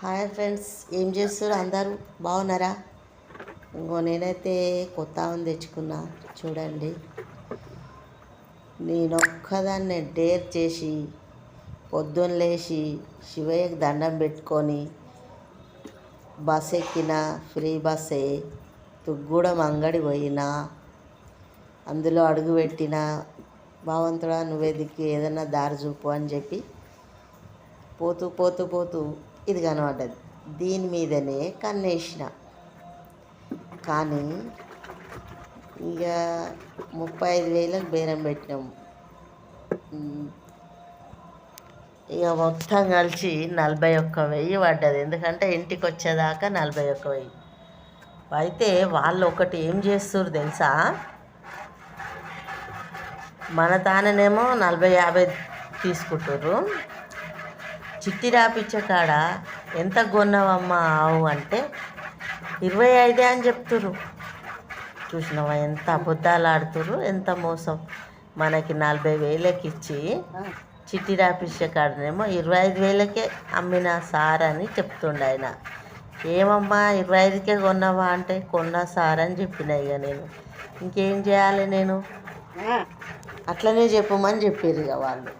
Hi friends ఏం చేస్తారు అందరూ? బాగున్నారా? ఇంకో నేనైతే కొత్త ఆవును తెచ్చుకున్నా చూడండి. నేను ఒక్కదాన్నే డేర్ చేసి పొద్దున్న లేచి శివయ్యకి దండం పెట్టుకొని బస్ ఎక్కిన ఫ్రీ బస్సే తుగ్గూడెం అంగడి పోయినా అందులో అడుగు పెట్టిన భగవంతుడా నువ్వే దిక్కు ఏదైనా దారి చూపు అని చెప్పి పోతూ పోతూ పోతూ ఇది కనబడ్డది. దీని మీదనే కన్నేసిన. కానీ ఇక ముప్పై ఐదు వేలకు బేరం పెట్టినాం. ఇక మొత్తం కలిసి నలభై ఒక్క వెయ్యి పడ్డది. ఎందుకంటే ఇంటికి వచ్చేదాకా నలభై ఒక్క వెయ్యి. అయితే వాళ్ళు ఒకటి ఏం చేస్తారు తెలుసా? మన తాననేమో నలభై యాభై తీసుకుంటారు చిట్టి రాపిచ్చే కాడ ఎంత కొన్నావమ్మా ఆవు అంటే ఇరవై ఐదే అని చెప్తుర్రు. చూసినావా ఎంత అబద్ధాలు ఆడుతుర్రు ఎంత మోసం. మనకి నలభై వేలకి ఇచ్చి చిట్టి రాపిచ్చే కాడనేమో ఇరవై ఐదు వేలకే అమ్మిన సార్ అని చెప్తుండే ఆయన. ఏమమ్మా ఇరవై ఐదుకే కొన్నావా అంటే కొన్నా సార్ అని చెప్పిన ఇక నేను. ఇంకేం చేయాలి నేను? అట్లనే చెప్పమని చెప్పారు ఇక వాళ్ళు.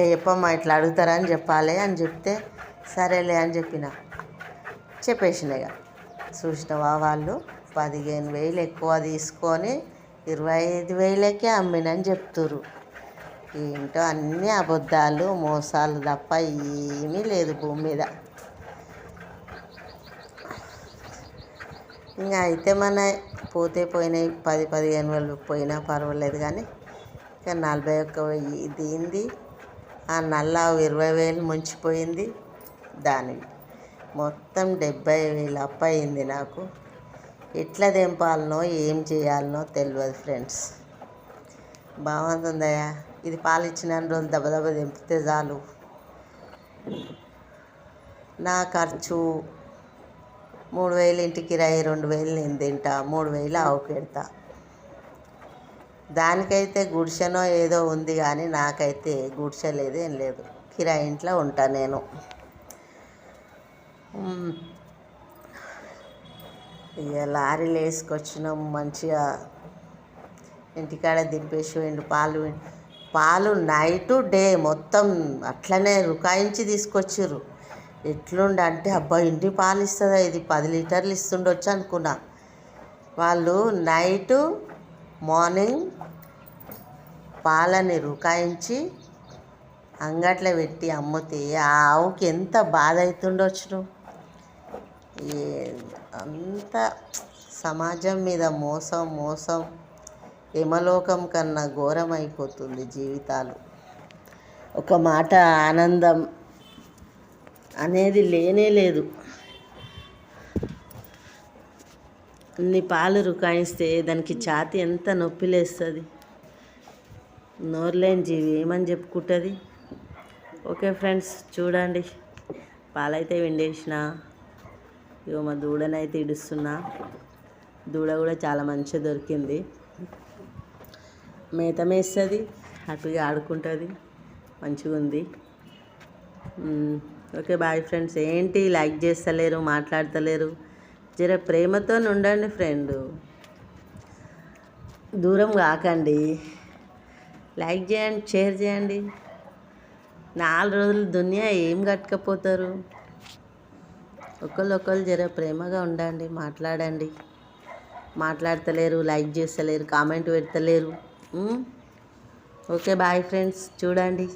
ఇట్లా చెప్పమ్మా ఇట్లా అడుగుతారా అని చెప్పాలి అని చెప్తే సరేలే అని చెప్పిన. చెప్పేసిన ఇక. చూసినవా వాళ్ళు పదిహేను వేలు ఎక్కువ తీసుకొని ఇరవై ఐదు వేలకే అమ్మినని చెప్తురు ఏంటో అన్నీ అబద్ధాలు మోసాలు తప్ప ఏమీ లేదు భూమి మీద. ఇంకా అయితే మన పోతే పోయినాయి పది పదిహేను వేలు పోయినా పర్వాలేదు కానీ ఇంకా నలభై ఒక్క వెయ్యి దీంది ఆ నల్లావు ఇరవై వేలు ముంచిపోయింది దాని. మొత్తం డెబ్బై వేలు అప్ప అయింది నాకు. ఎట్లా దింపాలనో ఏం చేయాలనో తెలియదు ఫ్రెండ్స్. బాగుంటుందయ్యా. ఇది పాలు ఇచ్చిన రోజులు దెబ్బ దెబ్బ దింపితే చాలు. నా ఖర్చు మూడు వేలు ఇంటికి కిరాయి రెండు వేలు నేను తింటా. మూడు వేలు ఆవు పెడతా దానికైతే గుడిసెనో ఏదో ఉంది కానీ నాకైతే గుడిసె లేదు ఏం లేదు. కిరాయి ఇంట్లో ఉంటా నేను. ఇక లారీలు వేసుకొచ్చినాం మంచిగా. ఇంటికాడ దింపేసి పోయిండు పాలు పాలు నైటు డే మొత్తం అట్లనే రుకాయించి తీసుకొచ్చిర్రు. ఎట్లుండ అంటే అబ్బా ఇంటి పాలు ఇస్తుందా ఇది? పది లీటర్లు ఇస్తుండొచ్చు అనుకున్నా. వాళ్ళు నైటు మార్నింగ్ పాలని రుకాయించి అంగట్లో పెట్టి అమ్మితే ఆ ఆవుకి ఎంత బాధ అవుతుండొచ్చును ఏ అంత సమాజం మీద మోసం మోసం యమలోకం కన్నా ఘోరం అయిపోతుంది జీవితాలు. ఒక మాట ఆనందం అనేది లేనే లేదు. అన్ని పాలు రుకాయిస్తే దానికి ఛాతి ఎంత నొప్పి లేస్తుంది. నోరులేని జీవి ఏమని చెప్పుకుంటుంది? ఓకే ఫ్రెండ్స్ చూడండి. పాలైతే విండేసిన. ఇగో మా దూడనైతే ఇడుస్తున్నా. దూడ కూడా చాలా మంచిగా దొరికింది. మేత మేస్తుంది హ్యాపీగా ఆడుకుంటుంది. మంచిగా ఉంది. Okay bye friends. ఏంటి? లైక్ చేస్తలేరు మాట్లాడతలేరు. జర ప్రేమతో ఉండండి ఫ్రెండ్. దూరం కాకండి. లైక్ చేయండి షేర్ చేయండి. నాలుగు రోజులు దునియా ఏం కట్టుకపోతారు? ఒకళ్ళు జర ప్రేమగా ఉండండి మాట్లాడండి. మాట్లాడతలేరు లైక్ చేస్తలేరు కామెంట్ పెడతలేరు. Okay bye friends. చూడండి.